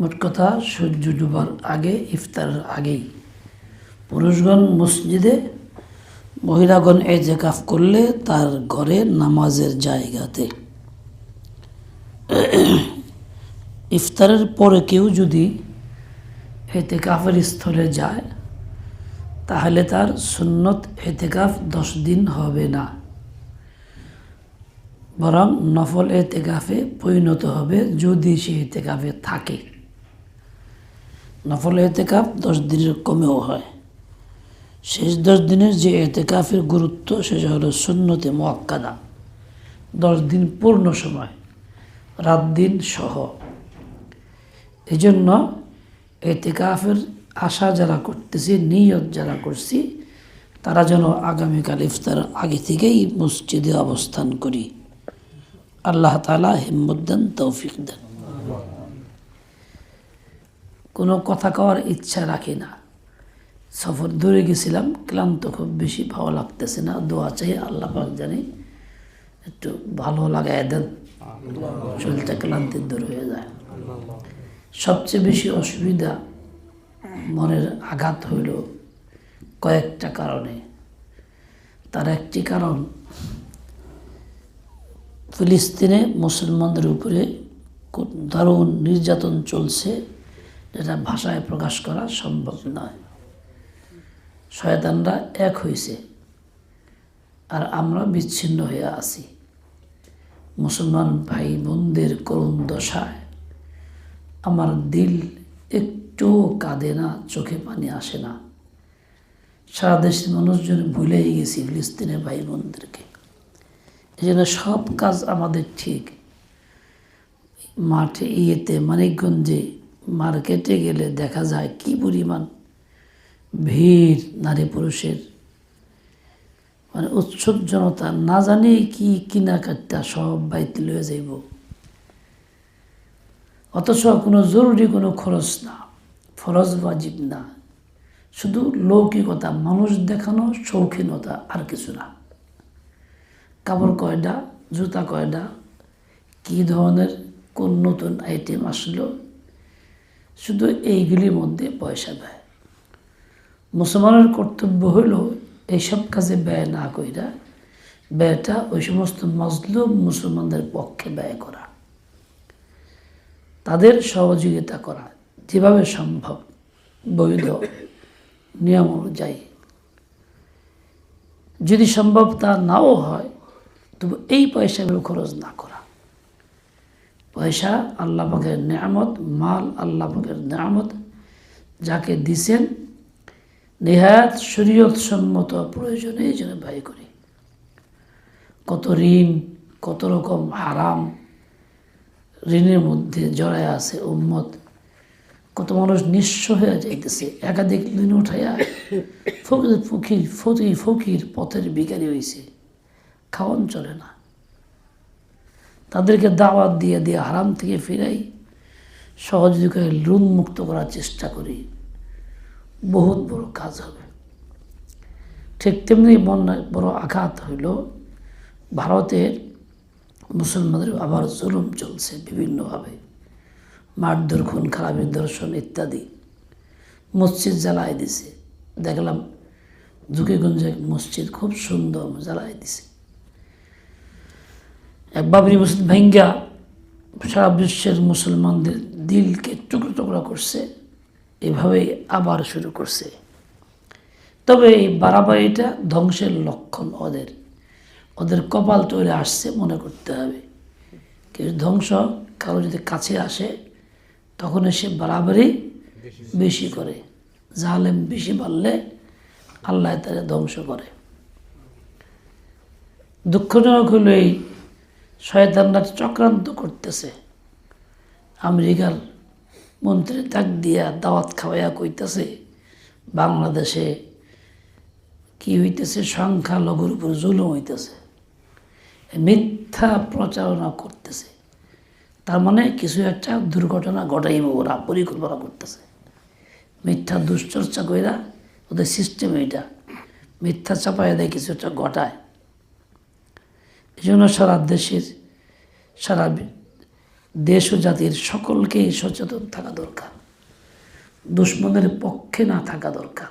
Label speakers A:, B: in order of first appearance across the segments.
A: মোট কথা, সূর্য ডুবার আগে, ইফতারের আগেই। পুরুষগণ মসজিদে, মহিলাগণ এতেকাফ করলে তার ঘরে নামাজের জায়গাতে। ইফতারের পরে কেউ যদি এতেকাফের স্থলে যায়, তাহলে তার সুন্নত এতেকাফ দশ দিন হবে না। বরং নফল এতেকাফে পরিণত হবে যদি সে এতেকাফে থাকে। নফল এতেকাফ দশ দিনের কমেও হয়। শেষ দশ দিনের যে এতেকাফের গুরুত্ব সেটা হলো সুন্নতে মোয়াক্কাদা দশ দিন পূর্ণ সময়, রাত দিন সহ। এই জন্য এতেকাফের আশা যারা করতেছি, নিয়ত যারা করছি, তারা যেন আগামীকাল ইফতার আগে থেকেই মসজিদে অবস্থান করি। আল্লাহ তালা হিম্মত দেন, তৌফিক দেন। কোনো কথা কওয়ার ইচ্ছা রাখি না। সফর দূরে গেছিলাম, ক্লান্ত খুব বেশি ভালো লাগতেছে না, দোয়া চাই আল্লাহ পাক জানি, একটু ভালো লাগায় দেন, শরীরটা ক্লান্তির দূর হয়ে যায়। সবচেয়ে বেশি অসুবিধা মনের আঘাত হইল কয়েকটা কারণে। তার একটি কারণ, ফিলিস্তিনে মুসলমানদের উপরে দারুণ নির্যাতন চলছে। যেটা ভাষায় প্রকাশ করা সম্ভব নয়। শয়তানরা এক হয়েছে আর আমরা বিচ্ছিন্ন হয়ে আছি। মুসলমান ভাই বোনদের করুণ দশায় আমার দিল একটু কাঁদে না, চোখে পানি আসে না। সারা দেশের মানুষজন ভুলেই গেছি ফিলিস্তিনের ভাই বোনদেরকে এই জন্য সব কাজ আমাদের ঠিক। মাঠে, ইয়েতে, মানিকগঞ্জে মার্কেটে গেলে দেখা যায় কি পরিমাণ ভিড়, নারী পুরুষের। মানে উৎসুক জনতা না জানি কি কিনাকাটা সব বাইতে লয়ে যাইব। অথচ কোনো জরুরি কোনো খরচ না, ফরজ বাজিব না। শুধু লৌকিকতা, মানুষ দেখানো শৌখিনতা আর কিছু না। কাপড় কয়টা জুতা কয়টা কী ধরনের, কোন নতুন আইটেম আসলো শুধু এইগুলির মধ্যে পয়সা ব্যয়। মুসলমানের কর্তব্য হইল এইসব কাজে ব্যয় না কইরা ব্যয়টা ওই সমস্ত মজলুম মুসলমানদের পক্ষে ব্যয় করা। তাদের সহযোগিতা করা যেভাবে সম্ভব বৈধ নিয়ম অনুযায়ী। যদি সম্ভব তা নাও হয়, তবু এই পয়সাগুলো খরচ না করা। পয়সা, আল্লাহ পাকের নেয়ামত, মাল আল্লাহ পাকের নেয়ামত যাকে দিছেন নেহায়াত শরীয়ত সম্মত প্রয়োজনে এই জন্য ব্যয় করি। কত ঋণ, কত রকম হারাম, ঋণের মধ্যে জড়ায় আছে উম্মত। কত মানুষ নিঃস্ব হয়ে যাইতেছে, একাধিক ঋণ উঠাইয়া ফকির ফকির ফকির ফকির পথের বিকারী হয়েছে খাওয়ান চলে না। তাদেরকে দাওয়াত দিয়ে দিয়ে হারাম থেকে ফিরাই, সহযোগিতায় ঋণ মুক্ত করার চেষ্টা করি। বহুত বড় কাজ হবে। ঠিক তেমনি বন্যায় বড় আঘাত হইল। ভারতের মুসলমানদের আবার জুলুম চলছে বিভিন্নভাবে। মারধর, খুন খারাপের দর্শন ইত্যাদি। মসজিদ জ্বালায় দিছে। দেখলাম ঝুঁকিগঞ্জে মসজিদ খুব সুন্দর জ্বালায় দিছে। এক বাবরি মসজিদ ভেঙ্গা সারা বিশ্বের মুসলমানদের দিলকে টুকরো টুকরো করছে, এভাবেই আবার শুরু করছে। তবে এই বাড়াবাড়িটা ধ্বংসের লক্ষণ ওদের। ওদের কপাল তৈরি আসছে মনে করতে হবে। কিন্তু ধ্বংস, কারও যদি কাছে আসে, তখন সে বাড়াবাড়ি বেশি করে। জালেম বেশি বাড়লে আল্লাহ তারা ধ্বংস করে। দুঃখজনক হলো এই শয়তানরা চক্রান্ত করতেছে। আমেরিকার মন্ত্রী তাক দিয়া দাওয়াত খাওয়াইয়া কইতেছে, বাংলাদেশে কি হইতেছে? সংখ্যালঘুর উপর জুলুম হইতেছে। মিথ্যা প্রচারণা করতেছে। তার মানে কিছু একটা দুর্ঘটনা ঘটাইব ওরা পরিকল্পনা করতেছে। মিথ্যা দুশ্চর্চা কইরা ওদের সিস্টেম এটা মিথ্যা চাপায় দেয় কিছু একটা ঘটায়। এই জন্য সারা দেশের, সারা দেশ ও জাতির সকলকেই সচেতন থাকা দরকার। দুশ্মনের পক্ষে না থাকা দরকার।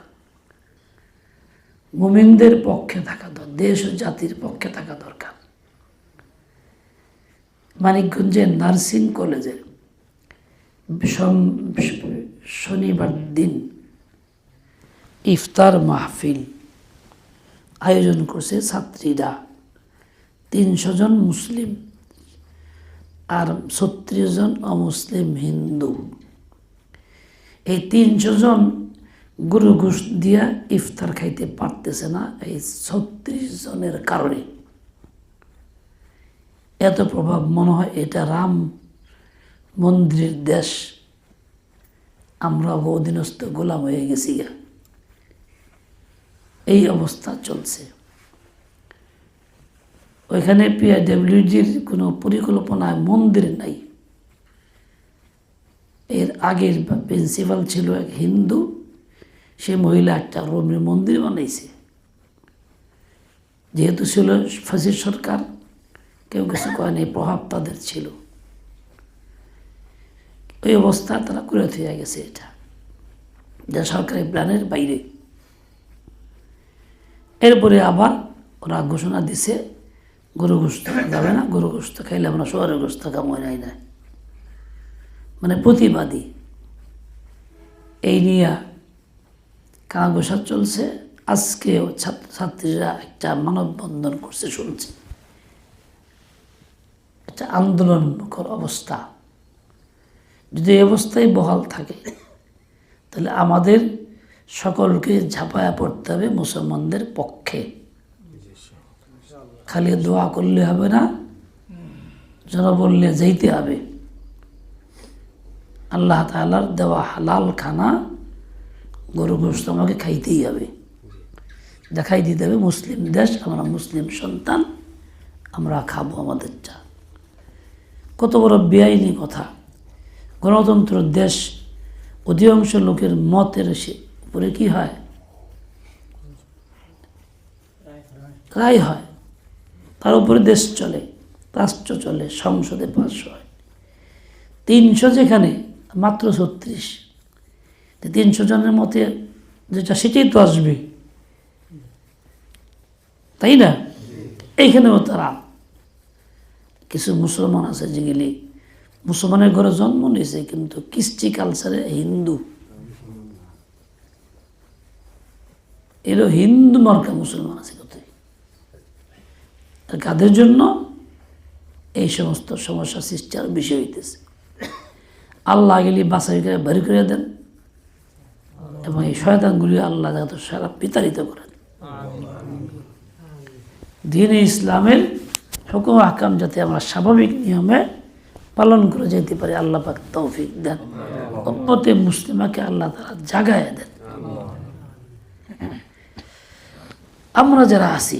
A: মুমিনদের পক্ষে থাকা দরকার দেশ ও জাতির পক্ষে থাকা দরকার। মানিকগঞ্জের নার্সিং কলেজে শনিবার দিন ইফতার মাহফিল আয়োজন করছে ছাত্রীরা। তিনশো জন মুসলিম আর ছত্রিশ জন অমুসলিম হিন্দু। এই তিনশো জন গুরু ঘুষ দিয়া ইফতার খাইতে পারতেছে না এই ছত্রিশ জনের কারণে। এত প্রভাব মনে হয় এটা রাম মন্দিরের দেশ। আমরা অধীনস্থ গোলাম হয়ে গেছি গা। এই অবস্থা চলছে। ওইখানে পিআইডব্লিউজির কোনো পরিকল্পনায় মন্দির নাই। এর আগের প্রিন্সিপাল ছিল এক হিন্দু, সে মহিলা একটা রোমের মন্দির বানাইছে। যেহেতু ছিল ফাঁসির সরকার, কেউ কিছু করেনি প্রভাব তাদের ছিল। ওই অবস্থা তারা করে থেকে গেছে এটা। যা সরকারি প্ল্যানের বাইরে। এরপরে আবার ওরা ঘোষণা দিছে গরু গোস্ত যাবে না গরু গোস্ত খাইলে আমরা শহরের গোস্ত কাময় নাই না মানে প্রতিবাদী এই নিয়ে কানাঘোষা চলছে আজকেও ছাত্রছাত্রীরা একটা মানববন্ধন করছে শুনছি একটা আন্দোলনমুখর অবস্থা যদি এই অবস্থায় বহাল থাকে তাহলে আমাদের সকলকে ঝাঁপায়া পড়তে হবে মুসলমানদের পক্ষে খালি দোয়া করলে হবে না যেন বললে যেতে হবে। আল্লাহ তালার দেওয়া হালাল খানা গরু গোস্ত আমাকে খাইতেই হবে। দেখাই দিতে হবে মুসলিম দেশ আমরা মুসলিম সন্তান আমরা খাব আমাদের চা। কত বড় বেআইনি কথা। গণতন্ত্র দেশ অধিকাংশ লোকের মতের সে উপরে কি হয়। রায় হয়। তার উপরে দেশ চলে, রাষ্ট্র চলে, সংসদে পাশ হয়। তিনশো যেখানে, মাত্র ছত্রিশ। তিনশো জনের মতে যেটা সেটাই তো আসবে। তাই না? এইখানেও তারা। কিছু মুসলমান আছে যেগুলি মুসলমানের ঘরে জন্ম নিয়েছে, কিন্তু কৃষ্টি কালচারে হিন্দু। এরও হিন্দু মার্কা মুসলমান আছে আর কাদের জন্য? এই সমস্ত সমস্যা সৃষ্টির বিষয় হইতেছে। আল্লাহ গেলি বাছাই করে বাড়ি করে দেন এবং এই শয়তানগুলি আল্লাহ সারা বিতাড়িত করেন। দিন ইসলামের হুকুম আকাম যাতে আমরা স্বাভাবিক নিয়মে পালন করে যেতে পারি, আল্লাহ পাক তৌফিক দেন। উম্মতে মুসলিমাকে আল্লাহ তারা জাগায় দেন। আমরা যারা আছি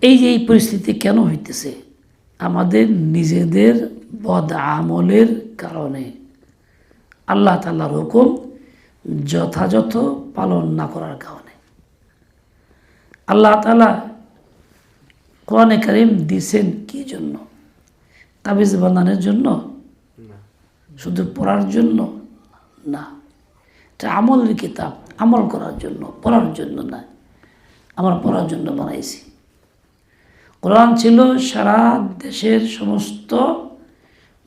A: এই যে এই পরিস্থিতি কেন হইতেছে? আমাদের নিজেদের বদ আমলের কারণে। আল্লাহ তাল্লাহর হুকুম যথাযথ পালন না করার কারণে। আল্লাহ তালা কোরআনে কারিম দিছেন কি জন্য? তাবিজ বানানোর জন্য? শুধু পড়ার জন্য? না। এটা আমলের কিতাব আমল করার জন্য পড়ার জন্য না। আমরা পড়ার জন্য বানাইছি। কোরআন ছিল সারা দেশের সমস্ত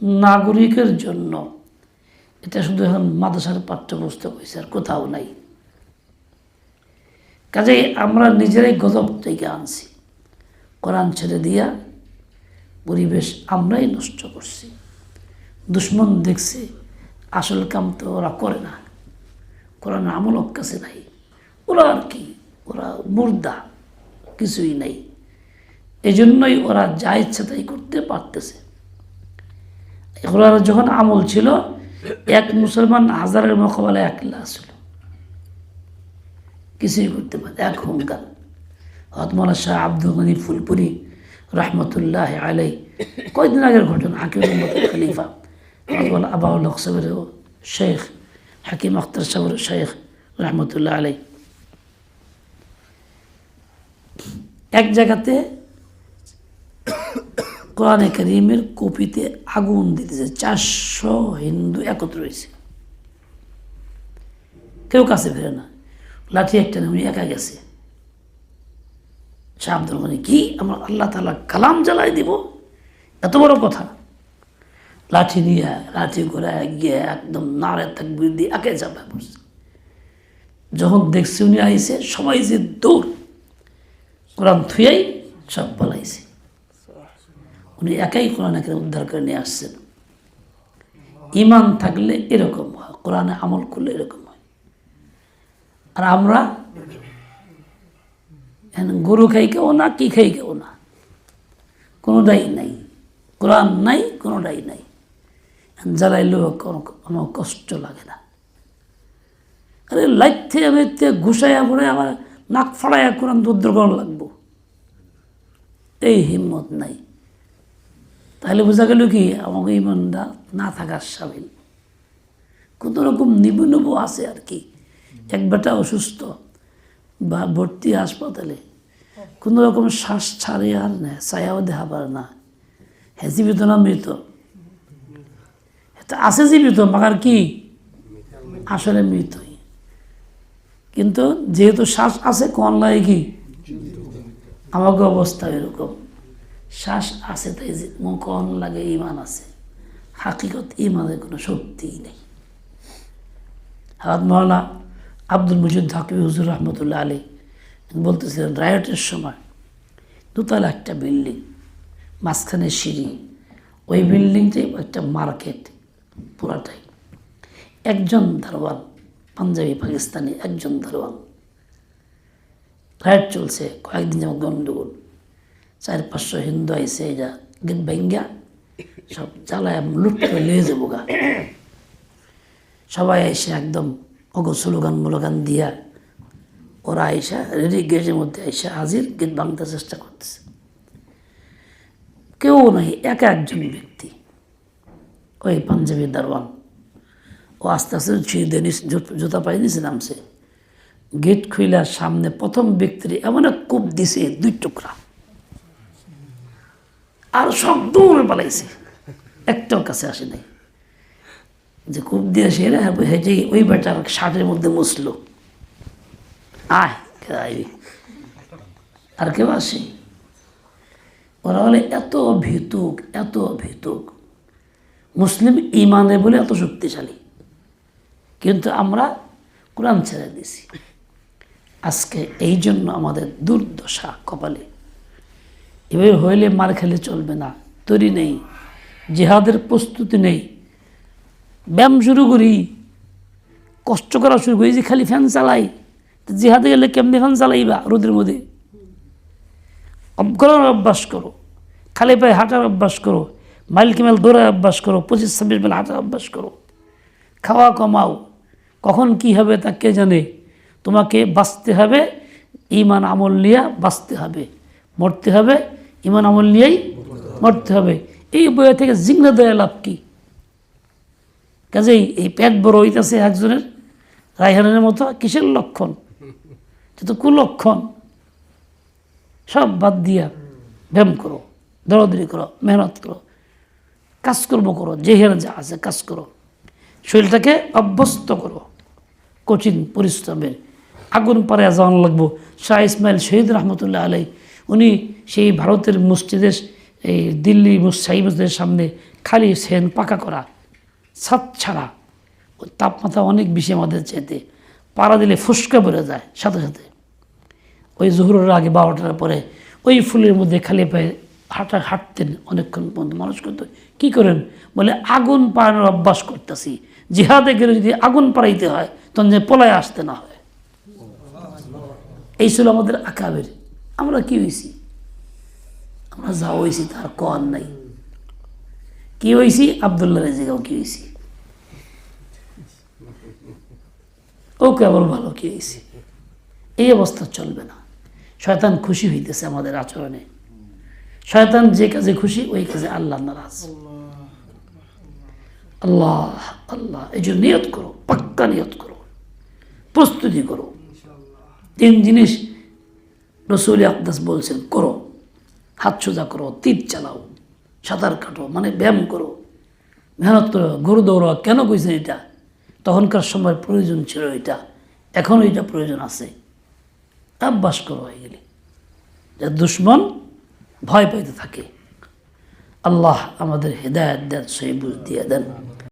A: নাগরিকের জন্য। এটা শুধু এখন মাদ্রাসার পাঠ্যপুস্তক হয়েছে আর কোথাও নাই। কাজেই আমরা নিজেরাই গজব থেকে আনছি। কোরআন ছেড়ে দিয়া পরিবেশ আমরাই নষ্ট করছি। দুশ্মন দেখছে, আসল কাম তো ওরা করে না। কোরআন আমল কাছে নাই। ওরা আর কি, ওরা মুর্দা, কিছুই নাই। এই জন্যই ওরা যা ইচ্ছা তাই করতে পারতেছে। ওরা যখন আমল ছিল, এক মুসলমান হাজারের মোকাবেলায় একলা ছিল। কিছুই করতে পারে, এক হুঙ্কার। হতমালা শাহ আব্দুল গনি ফুলপুরি রহমতুল্লাহ আলাই কয়েকদিন আগের ঘটনা, হাকিম খলিফা হতমালা আবাউল হক সাহেবের শেখ হাকিম আখতার সাহেবের শেখ রহমতুল্লাহ আলাই এক জায়গাতে কোরআনে করিমের কপিতে আগুন দিতেছে। চারশো হিন্দু একত্র হয়েছে। কেউ কাছে ফেরে না। লাঠি একটা উনি একা গেছে। শাহ আব্দুল গনি, কি? আমরা আল্লাহ তালা কালাম জ্বালাই দিব? এত বড় কথা? লাঠি নিয়ে, লাঠি করে গিয়ে একদম নাড়ে তাকবির দিয়ে একে পড়ছে। যখন দেখছি উনি আইসে সবাই যে দৌড়, কোরআন থুয়াই সব পালাইছে। উনি একাই কোরআন একে উদ্ধার করে নিয়ে আসছেন ইমান থাকলে এরকম হয়, কোরআনে আমল করলে এরকম হয়। আর আমরা গরু খাই কেউ না, কি খাই কেউ না। কোনোটাই নাই, কোরআন নাই, কোনোটাই নাই। জ্বালাইলেও কোনো কোনো কষ্ট লাগে না। আরে লাইতে মেতে ঘুষাইয়া পড়ে আবার নাক ফাড়াইয়া কোরআন উদ্ধার লাগবো। এই হিম্মত নাই। তাহলে বোঝা গেল কি, আমাকে ইমানটা না থাকার সামিল। কোনো রকম নিবু নিবু আছে আর কি। এক বেটা অসুস্থ বা ভর্তি হাসপাতালে, কোনো রকম শ্বাস ছাড়ে আর না, ছায়াও দেখা পারে না। হ্যাঁ জীবিত না মৃত? আছে জীবিত, মাগার কি? আসলে মৃতই। কিন্তু যেহেতু শ্বাস আছে, কন লাগে কি? আমাকে অবস্থা এরকম। শ্বাস আছে তাই যে কন লাগে ইমান আছে। হাকিকত ইমানের কোনো শক্তিই নেই। হাত মহলা আব্দুল মুজিদ হাকিব হুজুর রহমতুল্লাহ আলী বলতেছিলেন, রায়টের সময় দুতলা একটা বিল্ডিং, মাঝখানে সিঁড়ি। ওই বিল্ডিংটাই একটা মার্কেট পুরাটাই। একজন দারোয়ান পাঞ্জাবি, পাকিস্তানি, একজন দারোয়ান রাইট চলছে, কয়েকদিন যেমন গন্ডগোল। চার পাঁচশো হিন্দু আইসে যা গেট ভেঙ্গা, সব জ্বালায় লুট করে লিয়ে যাব গা। সবাই এসে একদম অগ স্লোগান মোলোগান দিয়া, ওরা আইসা রেডি গেটের মধ্যে আইসা হাজির গেট ভাঙতে চেষ্টা করতেছে। কেউ নাই, একা একজন ব্যক্তি। ওই পাঞ্জাবি দারওয়ান ও আস্তে আস্তে ছুঁয়ে দিয়ে নিস, জুতা পাই নিচে নামছে। গেট খুইলার সামনে প্রথম ব্যক্তির এমন এক কূপ দিছে, দুই টুকরা। আর সব দৌড়ে পালাইছে। একটাও কাছে আসে নাই। যে কূপ দিয়ে আসে সে হেঁটে ওই বেটার শার্টের মধ্যে মুসলো আয় আর কেউ আসে। ওরা বলে, এত ভিতুক এত ভিতুক। মুসলিম ইমানে বলে এত শক্তিশালী। কিন্তু আমরা কোরআন ছেড়ে দিছি আজকে এই জন্য আমাদের দুর্দশা কপালে এভাবে হইলে মার খেলে চলবে না, তৈরি নেই, জেহাদের প্রস্তুতি নেই। ব্যায়াম শুরু করি, কষ্ট করা শুরু করি যে খালি ফ্যান চালাই জেহাদে গেলে কেমনি ফ্যান চালাইবা রোদের মধ্যে? অবকরণ অভ্যাস করো, খালি পায়ে হাঁটার অভ্যাস করো, মাইল কিমাইল দৌড়ার অভ্যাস করো, পঁচিশ ছাব্বিশ মাইল হাঁটার অভ্যাস করো। খাওয়া কমাও, কখন কি হবে তা কে জানে? তোমাকে বাঁচতে হবে ইমান আমল নিয়ে বাঁচতে হবে, মরতে হবে ইমান আমল নিয়েই মরতে হবে। এই বইয়ে থেকে জিংনা দেয়া লাভ কি? কাজেই এই পেট বড় হইতেছে একজনের, রায়হানের মতো, কিসের লক্ষণ? এটা তো কুলক্ষণ। সব বাদ দিয়া ব্যায়াম করো, দৌড়াদৌড়ি করো, মেহনত করো, কাজকর্ম করো, যে হেন যা আছে কাজ করো। শরীরটাকে অভ্যস্ত করো। কঠিন পরিশ্রমের আগুন পারে যাওয়ান লাগবো। শাহ ইসমাইল শহীদ রহমতুল্লাহ আলাই উনি সেই ভারতের মসজিদের, এই দিল্লি শাহী মসজিদের সামনে খালি সেন পাকা করা, ছাদ ছাড়া। ওই তাপমাত্রা অনেক বেশি আমাদের চাইতে। পাড়া দিলে ফুসকা বেড়ে যায় সাথে সাথে। ওই জোহরের আগে বারোটার পরে ওই ফুলের মধ্যে খালি পায়ে হাঁটা, হাঁটতেন অনেকক্ষণ পর্যন্ত মানুষ করতো। কী করেন? বলে, আগুন পাড়ানোর অভ্যাস করতেছি। জিহাদে গেলে যদি আগুন পাড়াইতে হয়, তখন যে পলায় আসতে না হয়। এই ছিল আমাদের আকাবের আমরা কি হয়েছি আমরা যা হয়েছি তার কন নাই। কি হয়েছি আবদুল্লাহ রেজিগাও কি হয়েছি ও কেবল ভালো কি হয়েছি এই অবস্থা চলবে না। শয়তান খুশি হইতেছে আমাদের আচরণে। শয়তান যে কাজে খুশি, ওই কাজে আল্লাহ নারাজ। আল্লাহ আল্লাহ, এই জন্য নিয়ত করো, পাক্কা নিয়ত করো। প্রস্তুতি করো। তিন জিনিস রসুল আকদাস বলছেন, করো, হাত সোজা করো, তীর চালাও, সাঁতার কাটো মানে ব্যায়াম করো। মেহনত করো, গরু দৌড়া কেন কইছে এটা? তখনকার সময় প্রয়োজন ছিল এটা এখন এটা প্রয়োজন আছে। অভ্যাস করো হয়ে গেলে। যে দুশ্মন ভয় পাইতে থাকে। আল্লাহ আমাদের হেদায়ত দেন সেই বুঝ দিয়ে দেন।